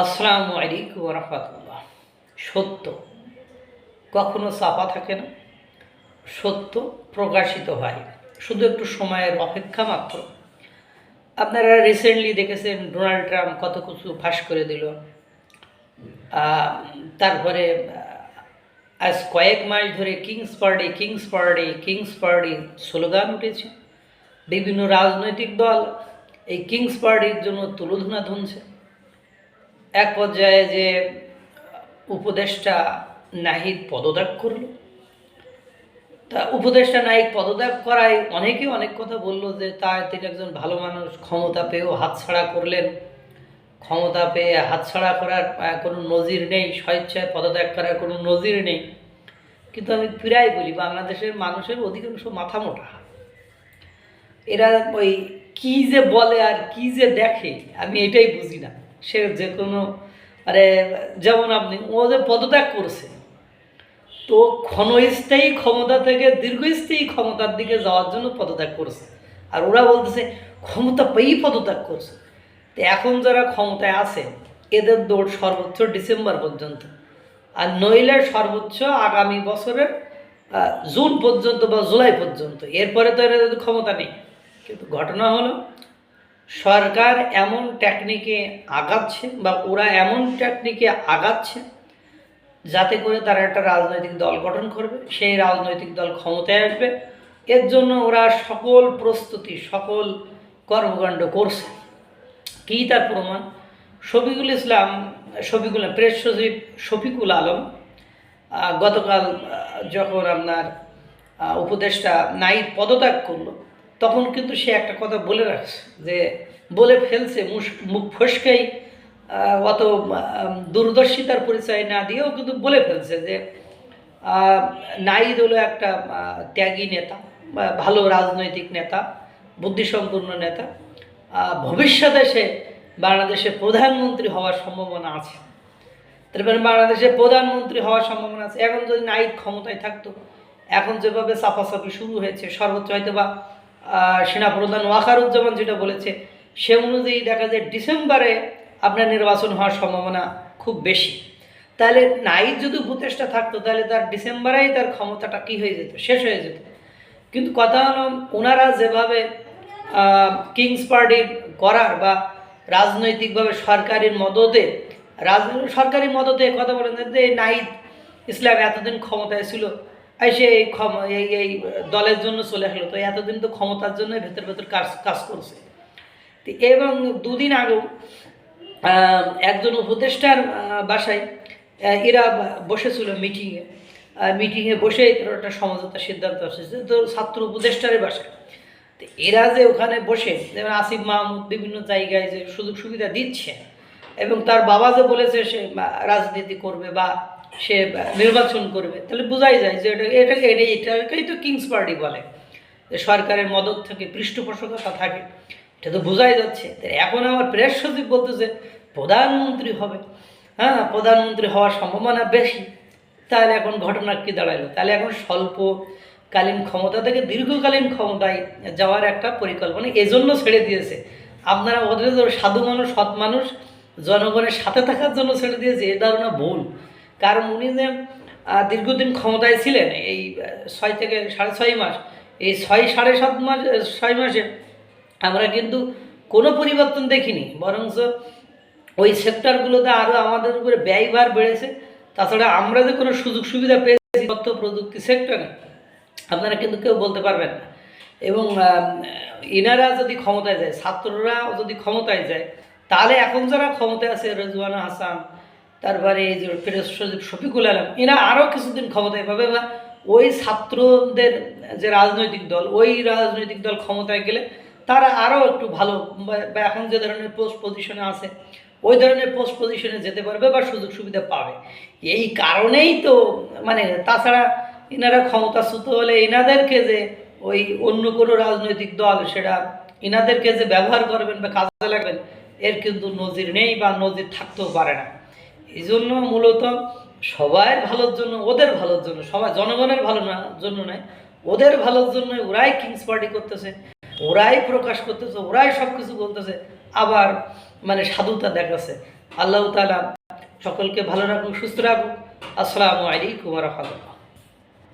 আসসালামু আলাইকুম রহমতুল্লাহ। সত্য। কখনো চাপা থাকে না। সত্য প্রকাশিত হয়। শুধু একটু সময়ের অপেক্ষা মাত্র। আপনারা রিসেন্টলি দেখেছেন ডোনাল্ড ট্রাম্প কত কিছু ফাঁস করে দিল। তারপরে আজ কয়েক মাস ধরে king's party king's party king's party slogan উঠেছে। বিভিন্ন রাজনৈতিক দল এই কিংস পার্টির জন্য তুলোধনা ধুনছে। এক পর্যায়ে যে উপদেষ্টা নাহিদ পদত্যাগ করল। তা উপদেষ্টা নাহিদ পদত্যাগ করায় অনেকেই অনেক কথা বলল যে তার তিনি একজন ভালো মানুষ, ক্ষমতা পেয়েও হাতছাড়া করলেন। ক্ষমতা পেয়ে হাতছাড়া করার কোনো নজির নেই, স্বেচ্ছায় পদত্যাগ করার কোনো নজির নেই। কিন্তু আমি প্রায় বলি, বাংলাদেশের মানুষের অধিকাংশ মাথা মোটা। এরা ওই কী যে বলে আর কী যে দেখে, আমি এটাই বুঝি না। সে যে কোনো আরে, যেমন আপনি, ও যে পদত্যাগ করছে, তো ক্ষণস্থায়ী ক্ষমতা থেকে দীর্ঘস্থায়ী ক্ষমতার দিকে যাওয়ার জন্য পদত্যাগ করছে। আর ওরা বলতেছে, ক্ষমতা পেয়েই পদত্যাগ করছে। তো এখন যারা ক্ষমতায় আছে, এদের দৌড় সর্বোচ্চ ডিসেম্বর পর্যন্ত। আর নইলে সর্বোচ্চ আগামী বছরের জুন পর্যন্ত বা জুলাই পর্যন্ত। এরপরে তো এদের ক্ষমতা নেই। কিন্তু ঘটনা হলো সরকার এমন টেকনিকে আগাচ্ছে বা ওরা এমন টেকনিকে আগাচ্ছে যাতে করে তারা একটা রাজনৈতিক দল গঠন করবে, সেই রাজনৈতিক দল ক্ষমতায় আসবে। এর জন্য ওরা সকল প্রস্তুতি, সকল কর্মকাণ্ড করছে। কী তার প্রমাণ? শফিকুল ইসলাম, শফিকুল, প্রেস সচিব শফিকুল আলম গতকাল যখন আপনার উপদেষ্টা নাইট পদত্যাগ করল তখন কিন্তু সে একটা কথা বলে রাখছে, যে বলে ফেলছে মুখ ফসকেই অত দূরদর্শিতার পরিচয় না দিয়েও কিন্তু বলে ফেলছে যে নাইদ হলো একটা ত্যাগী নেতা ভালো রাজনৈতিক নেতা, বুদ্ধিসম্পন্ন নেতা ভবিষ্যতে সে বাংলাদেশে প্রধানমন্ত্রী হওয়ার সম্ভাবনা আছে। তারপরে বাংলাদেশে প্রধানমন্ত্রী হওয়ার সম্ভাবনা আছে। এখন যদি নাইট ক্ষমতায় থাকতো, এখন যেভাবে চাপাচাপি শুরু হয়েছে, সর্বোচ্চ হয়তো বা সেনাপ্রধান ওয়াকারুজ্জামান যেটা বলেছে, সে অনুযায়ী দেখা যায় ডিসেম্বরে আপনার নির্বাচন হওয়ার সম্ভাবনা খুব বেশি। তাহলে নাইট যদি উপদেষ্টা থাকতো, তাহলে তার ডিসেম্বরেই তার ক্ষমতাটা কী হয়ে যেত? শেষ হয়ে যেত। কিন্তু কথা হলো ওনারা যেভাবে কিংস পার্টি করার বা রাজনৈতিকভাবে সরকারের মদতে, রাজ, সরকারি মদতে কথা বলেন যে নাইদ ইসলাম এতদিন ক্ষমতায় ছিল এসে এই এই এই দলের জন্য চলে আসলো। তো এতদিন তো ক্ষমতার জন্য ভেতর ভেতর কাজ কাজ করছে। এবং দুদিন আগেও একজন উপদেষ্টার বাসায় এরা বসেছিল মিটিংয়ে মিটিংয়ে বসে একটা সমঝোতার সিদ্ধান্ত আসছে। তো ছাত্র উপদেষ্টারের বাসায়। তো এরা যে ওখানে বসে, যেমন আসিফ মাহমুদ বিভিন্ন জায়গায় যে সুযোগ সুবিধা দিচ্ছে, এবং তার বাবা যে বলেছে সে রাজনীতি করবে বা সে নির্বাচন করবে, তাহলে বোঝাই যায় যে এটা এটাকে এটা, এটাকেই তো কিংস পার্টি বলে। যে সরকারের মদত থেকে, পৃষ্ঠপোষকতা থাকে, এটা তো বোঝাই যাচ্ছে। এখন আমার প্রেস সচিব বলতেছে, প্রধানমন্ত্রী হবে। হ্যাঁ প্রধানমন্ত্রী হওয়ার সম্ভাবনা বেশি। তাহলে এখন ঘটনা কি দাঁড়াল তাহলে এখন স্বল্পকালীন ক্ষমতা থেকে দীর্ঘকালীন ক্ষমতায় যাওয়ার একটা পরিকল্পনা এজন্য ছেড়ে দিয়েছে। আপনারা ওদের সাধু মানুষ, সৎ মানুষ, জনগণের সাথে থাকার জন্য ছেড়ে দিয়েছে, এ ধারণা ভুল। কারণ উনি যে দীর্ঘদিন ক্ষমতায় ছিলেন, এই ছয় থেকে সাড়ে ছয় মাস, এই ছয় সাড়ে সাত মাস ছয় মাসে আমরা কিন্তু কোনো পরিবর্তন দেখিনি, বরঞ্চ ওই সেক্টরগুলোতে আরও আমাদের উপরে ব্যয়ভার বেড়েছে। তাছাড়া আমরা যে কোনো সুযোগ সুবিধা পেয়েছি, তথ্য প্রযুক্তি সেক্টরে, আপনারা কিন্তু কেউ বলতে পারবেন না। এবং ইনারা যদি ক্ষমতায় যায়, ছাত্ররা যদি ক্ষমতায় যায়, তাহলে এখন যারা ক্ষমতায় আছে, রেজওয়ানা হাসান তারপরে এই যে শফিকুল আলম, এরা আরও কিছুদিন ক্ষমতায় পাবে বা ওই ছাত্রদের যে রাজনৈতিক দল, ওই রাজনৈতিক দল ক্ষমতায় গেলে তারা আরও একটু ভালো, বা- বা এখন যে ধরনের পোস্ট পজিশনে আছে, ওই ধরনের পোস্ট পজিশনে যেতে পারবে বা সুযোগ সুবিধা পাবে। এই কারণেই তো মানে তাছাড়া এনারা ক্ষমতাচ্যুত হলে এনাদেরকে যে ওই অন্য কোনো রাজনৈতিক দল সেটা এনাদেরকে যে ব্যবহার করবেন বা কাজে লাগবেন, এর কিন্তু নজির নেই বা নজির থাকতেও পারে না। এই জন্য মূলত সবাই ভালোর জন্য, ওদের ভালোর জন্য, সবাই জনগণের ভালো না জন্য নয়, ওদের ভালোর জন্য ওরাই কিংস পার্টি করতেছে, ওরাই প্রকাশ করতেছে, ওরাই সব কিছু বলতেছে, আবার মানে সাধুতা দেখাচ্ছে। আল্লাহ তালা সকলকে ভালো রাখুক, সুস্থ রাখুক। আসসালামু আলাইকুম রহমতুল্লাহ।